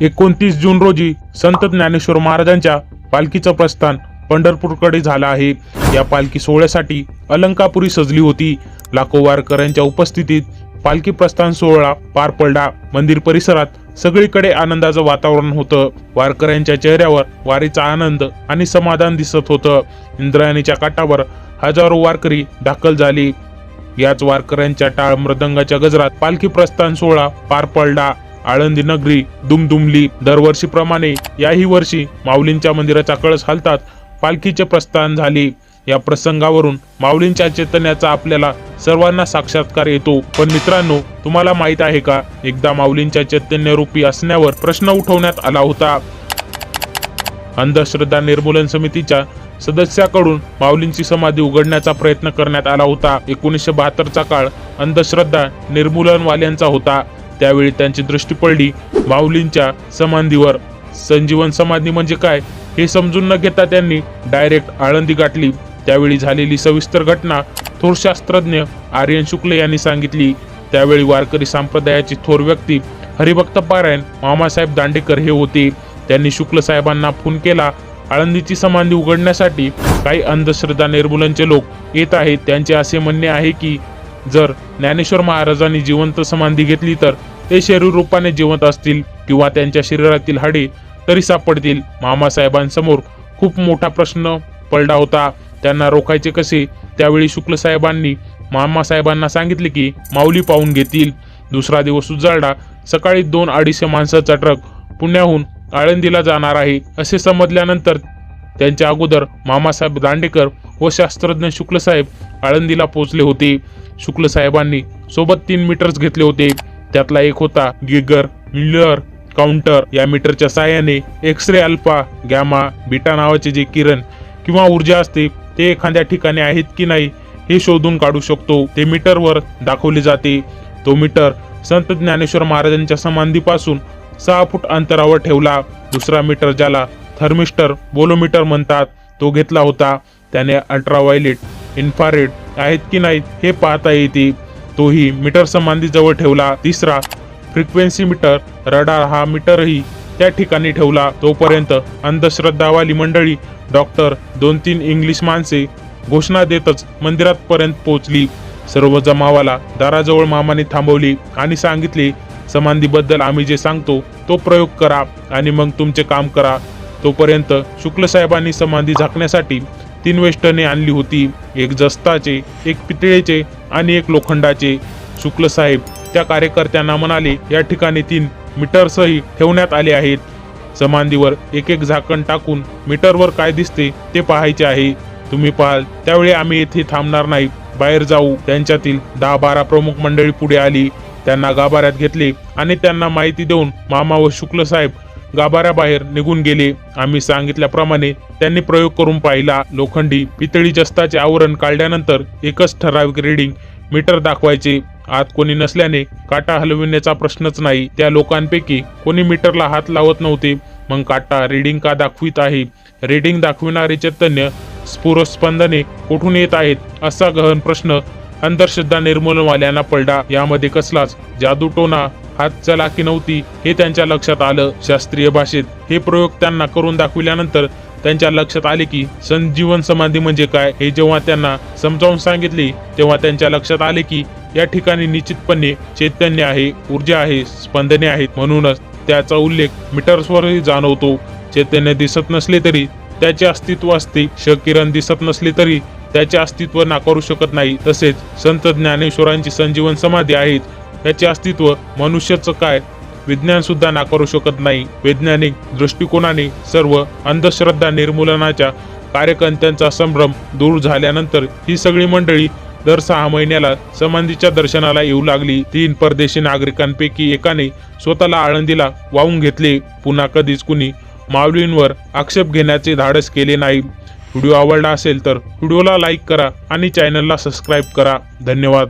एकोणतीस जून रोजी संत ज्ञानेश्वर महाराजांच्या पालखीचं प्रस्थान पंढरपूरकडे झालं आहे. या पालखी सोहळ्यासाठी अलंकापुरी सजली होती. लाखो वारकऱ्यांच्या उपस्थितीत पालखी प्रस्थान सोहळा पार पडला. मंदिर परिसरात सगळीकडे आनंदाचं वातावरण होतं. वारकऱ्यांच्या चेहऱ्यावर वारीचा आनंद आणि समाधान दिसत होतं. इंद्रायणीच्या काठावर हजारो वारकरी दाखल झाली. याच वारकऱ्यांच्या टाळ मृदंगाच्या गजरात पालखी प्रस्थान सोहळा पार पडला. आळंदी नगरी दुमदुमली दरवर्षीप्रमाणे याही वर्षी माऊलींच्या मंदिराचा कळस हलतात पालखीचे प्रस्थान झाले. या प्रसंगावरून माऊलींच्या चैतन्याचा आपल्याला सर्वांना साक्षात्कार येतो. पण मित्रांनो तुम्हाला माहीत आहे का? एकदा माऊलींच्या चैतन्य रूपी असण्यावर प्रश्न उठवण्यात आला होता. अंधश्रद्धा निर्मूलन समितीच्या सदस्याकडून माऊलींची समाधी उघडण्याचा प्रयत्न करण्यात आला होता. एकोणीसशे बहात्तरचा काळ अंधश्रद्धा निर्मूलनवाल्यांचा होता. त्यावेळी त्यांची दृष्टी पडली माऊलींच्या समाधीवर. संजीवन समाधी म्हणजे काय हे समजून न घेता त्यांनी डायरेक्ट आळंदी गाठली. त्यावेळी झालेली सविस्तर घटना थोर शास्त्रज्ञ आर्यन शुक्ल यांनी सांगितली. त्यावेळी वारकरी संप्रदायाची थोर व्यक्ती हरिभक्त पारायण मामासाहेब दांडेकर हे होते. त्यांनी शुक्ल साहेबांना फोन केला. आळंदीची समाधी उघडण्यासाठी काही अंधश्रद्धा निर्मूलनचे लोक येत आहेत. त्यांचे असे म्हणणे आहे की जर ज्ञानेश्वर महाराजांनी जिवंत समाधी घेतली तर ते शरीर रूपाने जिवंत असतील किंवा त्यांच्या शरीरातील हाडे तरी सापडतील. मामासाहेबांसमोर खूप मोठा प्रश्न पडला होता. त्यांना रोखायचे कसे? त्यावेळी शुक्ल साहेबांनी मामासाहेबांना सांगितले की माऊली पाहून घेतील. दुसरा दिवस उजाडला सकाळी दोन अडीचशे माणसाचा ट्रक पुण्याहून आळंदीला जाणार आहे. असे समजल्यानंतर त्यांच्या अगोदर मामासाहेब दांडेकर व शास्त्रज्ञ शुक्लसाहेब आळंदीला पोहोचले होते. शुक्ल साहेबांनी सोबत तीन मीटर्स घेतले होते. त्यातला एक होता गिगर मिलर काउंटर या मीटरच्या साहाय्याने X ray alpha gamma beta नावाचे जे किरण किंवा ऊर्जा असते ते एखाद्या ठिकाणी आहेत की नाही हे शोधून काढू शकतो. ते मीटरवर दाखवले जाते. तो मीटर संत ज्ञानेश्वर महाराजांच्या समाधीपासून सहा फूट अंतरावर ठेवला. दुसरा मीटर ज्याला थर्मिस्टर बोलोमीटर म्हणतात तो घेतला होता. त्याने अल्ट्राव्हायलेट इन्फ्रारेड आहेत की नाहीत हे पाहता येते. तोही मीटर समाधीजवळ ठेवला तिसरा. फ्रिक्वेन्सी मीटर रडार हा मीटरही त्या ठिकाणी ठेवला. तोपर्यंत अंधश्रद्धावाली मंडळी डॉक्टर दोन तीन इंग्लिश माणसे घोषणा देतच मंदिरात पर्यंत पोहोचली. सर्व जमावाला दाराजवळ मामाने थांबवली आणि सांगितले समाधीबद्दल आम्ही जे सांगतो तो प्रयोग करा आणि मग तुमचे काम करा. तोपर्यंत शुक्ल साहेबांनी समाधी झाकण्यासाठी तीन वेष्टने आणली होती. एक जस्ताचे एक पितळेचे आणि एक लोखंडाचे शुक्ल साहेब त्या कार्यकर्त्यांना म्हणाले या ठिकाणी तीन मीटर्सही ठेवण्यात आले आहेत. समाधीवर एक एक झाकण टाकून मीटरवर काय दिसते ते पाहायचे आहे. तुम्ही पाहाल त्यावेळी आम्ही येथे थांबणार नाही. बाहेर जाऊ. त्यांच्यातील दहा बारा प्रमुख मंडळी पुढे आली. त्यांना गाभाऱ्यात घेतले आणि त्यांना माहिती देऊन मामा व शुक्ल साहेब गाभाऱ्याबाहेर निघून गेले. आम्ही सांगितल्याप्रमाणे त्यांनी प्रयोग करून पाहिला. लोखंडी पितळी जस्ताचे आवरण काढल्यानंतर एकच ठराविक रिडिंग मीटर दाखवायचे. आत कोणी नसल्याने काटा हलविण्याचा प्रश्नच नाही. त्या लोकांपैकी कोणी मीटरला हात लावत नव्हते. मग काटा रिडिंग का दाखवित आहे? रिडिंग दाखविणारे चैतन्य स्फुरस्पंदने कुठून येत आहेत असा गहन प्रश्न अंधश्रद्धा निर्मूलनवाल्यांना पडला. यामध्ये कसलाच जादूटोना हात चलाकी नव्हती हे त्यांच्या लक्षात आलं. शास्त्रीय भाषेत हे प्रयोग त्यांना करून दाखविल्यानंतर त्यांच्या लक्षात आले की संजीवन समाधी म्हणजे काय? हे जेव्हा त्यांना समजावून सांगितले तेव्हा त्यांच्या लक्षात आले की या ठिकाणी निश्चितपणे चैतन्य आहे ऊर्जा आहे स्पंदने आहेत म्हणूनच त्याचा उल्लेख मीटर्सवरही जाणवतो. चैतन्य दिसत नसले तरी त्याचे अस्तित्व असते. शकिरण दिसत नसले तरी त्याचे अस्तित्व नाकारू शकत नाही. तसेच संत ज्ञानेश्वरांची संजीवन समाधी आहेत याचे अस्तित्व मनुष्याचं काय? विज्ञान सुद्धा नाकारू शकत नाही. वैज्ञानिक दृष्टिकोनाने सर्व अंधश्रद्धा निर्मूलनाच्या कार्यकर्त्यांचा संभ्रम दूर झाल्यानंतर ही सगळी मंडळी दर सहा महिन्याला समाधीच्या दर्शनाला येऊ लागली. तीन परदेशी नागरिकांपैकी एकाने स्वतःला आळंदीला वाहून घेतले. पुन्हा कधीच कुणी माऊलींवर आक्षेप घेण्याचे धाडस केले नाही. व्हिडिओ आवडला असेल तर व्हिडिओला लाईक करा आणि चॅनलला सबस्क्राईब करा. धन्यवाद.